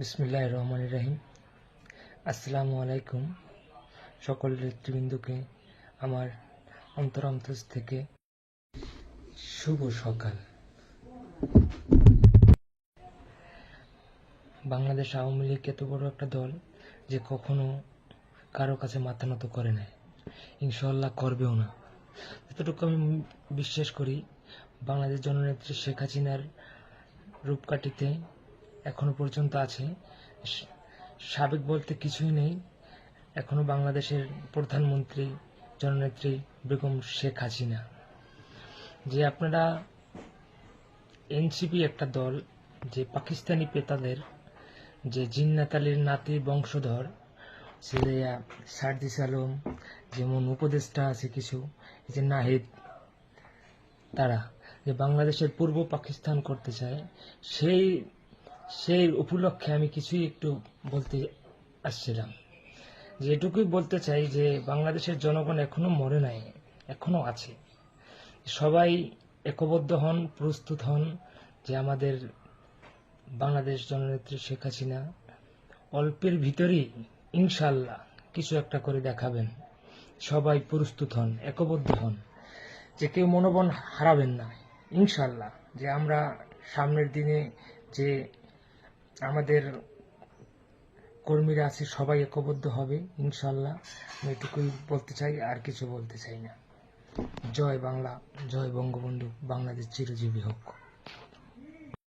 বিসমিল্লাহ রহমান রাহিম। আসসালামু আলাইকুম সকল নেতৃবৃন্দকে, আমার অন্তরান্তস থেকে শুভ সকাল। বাংলাদেশ আওয়ামী লীগ এত বড় একটা দল যে কখনো কারও কাছে মাথা নত করে নাই। ইনশাল্লাহ করবেও না। যতটুকু আমি বিশ্বাস করি, বাংলাদেশ জননেত্রী শেখ হাসিনার রূপকাঠিতে এখনও পর্যন্ত আছে। সাবেক বলতে কিছুই নেই। এখনও বাংলাদেশের প্রধানমন্ত্রী, জননেত্রী বেগম শেখ হাসিনা। যে আপনারা এনসিপি একটা দল, যে পাকিস্তানি পেতাদের, যে জিন্নাত আলীর নাতি বংশধর সে সার্দিস আলম, যেমন উপদেষ্টা আছে কিছু যে নাহিদ, তারা, যে বাংলাদেশের পূর্ব পাকিস্তান করতে চায়, সেই সেই উপলক্ষে আমি কিছুই একটু বলতে আসছিলাম। যে এটুকুই বলতে চাই যে, বাংলাদেশের জনগণ এখনও মরে নাই, এখনও আছে। সবাই একবদ্ধ হন, প্রস্তুত হন যে আমাদের বাংলাদেশ জননেত্রী শেখ হাসিনা অল্পের ভিতরেই ইনশাল্লাহ কিছু একটা করে দেখাবেন। সবাই প্রস্তুত হন, একবদ্ধ হন, যে কেউ মনোবল হারাবেন না। ইনশাল্লাহ যে আমরা সামনের দিনে যে আমাদের কর্মীরা আছে, সবাই একবদ্ধ হবে, ইনশাল্লাহ। আমি এটুকুই বলতে চাই, আর কিছু বলতে চাই না। জয় বাংলা, জয় বঙ্গবন্ধু, বাংলাদেশ চিরজীবী হোক।